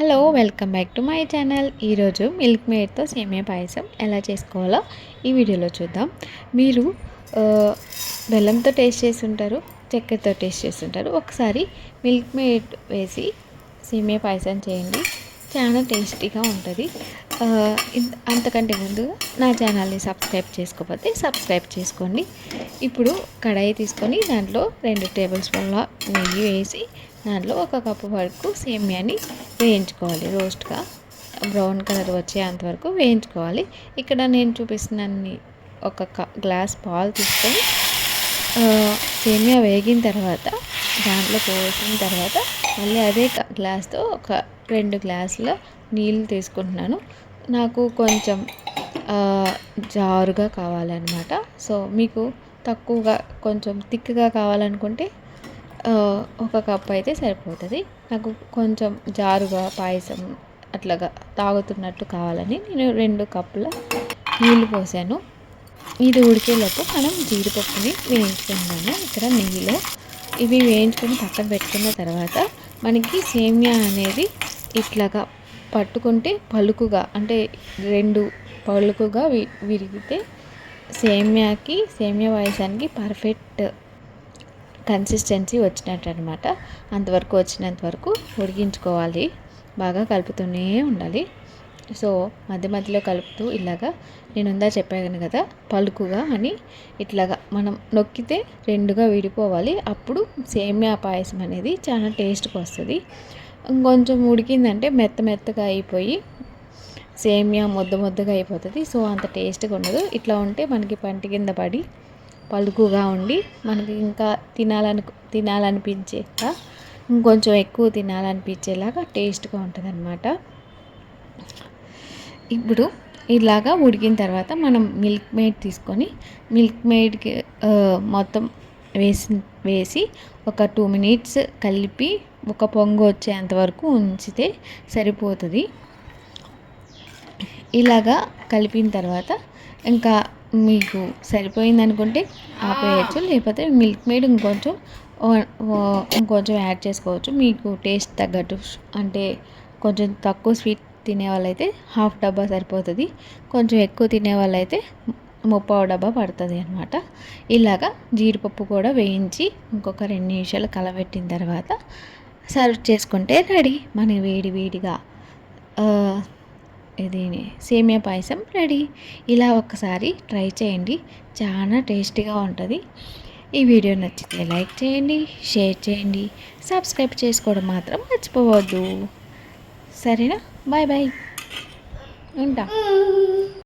Hello welcome back to my channel. ఈరోజు milk మేడ్తో సేమియా పాయసం ఎలా చేసుకోవాలో ఈ వీడియోలో చూద్దాం. మీరు బెల్లంతో టేస్ట్ చేసి ఉంటారు చక్కెరతో టేస్ట్ చేసి ఉంటారు ఒకసారి మిల్క్ మేడ్ వేసి సేమియా పాయసం చేయండి. చాలా టేస్టీగా ఉంటుంది. అంతకంటే ముందు నా ఛానల్ని సబ్స్క్రైబ్ చేసుకోకపోతే సబ్స్క్రైబ్ చేసుకోండి. ఇప్పుడు కడాయి తీసుకొని దాంట్లో రెండు టేబుల్ స్పూన్ల నెయ్యి వేసి దాంట్లో ఒక కప్పు వరకు సేమియాని వేయించుకోవాలి. రోస్ట్గా బ్రౌన్ కలర్ వచ్చేంత వరకు వేయించుకోవాలి. ఇక్కడ నేను చూపిస్తున్నాన్ని ఒక క- గ్లాస్ పాలు తీసుకొని సేమియా వేగిన తర్వాత దాంట్లో పోసిన తర్వాత మళ్ళీ అదే క- గ్లాస్తో ఒక రెండు గ్లాసుల నీళ్ళు తీసుకుంటున్నాను. నాకు కొంచెం జారుగా కావాలన్నమాట. సో మీకు తక్కువగా కొంచెం థిక్గా కావాలనుకుంటే ఒక కప్ అయితే సరిపోతుంది. నాకు కొంచెం జారుగా పాయసం అట్లాగా తాగుతున్నట్టు కావాలని నేను రెండు కప్పుల నీళ్ళు పోసాను. ఇది ఉడికేలోపు మనం జీడిపప్పుని వేయించుకున్నాము ఇక్కడ నెయ్యిలో ఇవి వేయించుకొని పక్కన పెట్టుకున్న తర్వాత మనకి సేమియా అనేది ఇట్లాగా పట్టుకుంటే పలుకుగా అంటే రెండు పలుకుగా వి విరిగితే సేమియాకి సేమియా పాయసానికి పర్ఫెక్ట్ కన్సిస్టెన్సీ వచ్చినట్టు అనమాట అంతవరకు వచ్చినంత వరకు ఉడికించుకోవాలి. బాగా కలుపుతూనే ఉండాలి. సో మధ్య మధ్యలో కలుపుతూ ఇలాగా నేను ఉందా చెప్పాను కదా పలుకుగా అని ఇట్లాగా మనం నొక్కితే రెండుగా విడిపోవాలి. అప్పుడు సేమియా పాయసం అనేది చాలా టేస్ట్గా వస్తుంది. ఇంకొంచెం ఉడికిందంటే మెత్త మెత్తగా అయిపోయి సేమియా ముద్ద ముద్దగా అయిపోతుంది. సో అంత టేస్ట్గా ఉండదు. ఇట్లా ఉంటే మనకి పంటి కింద పడి పలుకుగా ఉండి మనకి ఇంకా తినాలను తినాలనిపించేలా ఇంకొంచెం ఎక్కువ తినాలనిపించేలాగా టేస్ట్గా ఉంటుంది ఇప్పుడు ఇలాగా ఉడికిన తర్వాత మనం మిల్క్ మేడ్ తీసుకొని మిల్క్ మేడ్కి మొత్తం వేసి వేసి ఒక టూ మినిట్స్ కలిపి ఒక పొంగు వచ్చేంత వరకు ఉంచితే సరిపోతుంది. ఇలాగా కలిపిన తర్వాత ఇంకా మీకు సరిపోయింది అనుకుంటే ఆపేయచ్చు లేకపోతే మిల్క్ మేడ్ ఇంకొంచెం ఇంకొంచెం యాడ్ చేసుకోవచ్చు. మీకు టేస్ట్ తగ్గట్టు అంటే కొంచెం తక్కువ స్వీట్ తినే వాళ్ళైతే హాఫ్ డబ్బా సరిపోతుంది. కొంచెం ఎక్కువ తినే వాళ్ళైతే ముప్పావు డబ్బా పడుతుంది అనమాట ఇలాగా జీడిపప్పు కూడా వేయించి ఇంకొక రెండు నిమిషాలు కలబెట్టిన తర్వాత సర్వ్ చేసుకుంటే రెడీ. మన వేడి వేడిగా ఇది సేమియా పాయసం రెడీ. ఇలా ఒక్కసారి ట్రై చేయండి. చాలా టేస్టీగా ఉంటుంది. ఈ వీడియో నచ్చితే లైక్ చేయండి షేర్ చేయండి. సబ్స్క్రైబ్ చేసుకోవడం మాత్రం మర్చిపోవద్దు. సరేనా? Bye bye. ఉంటా.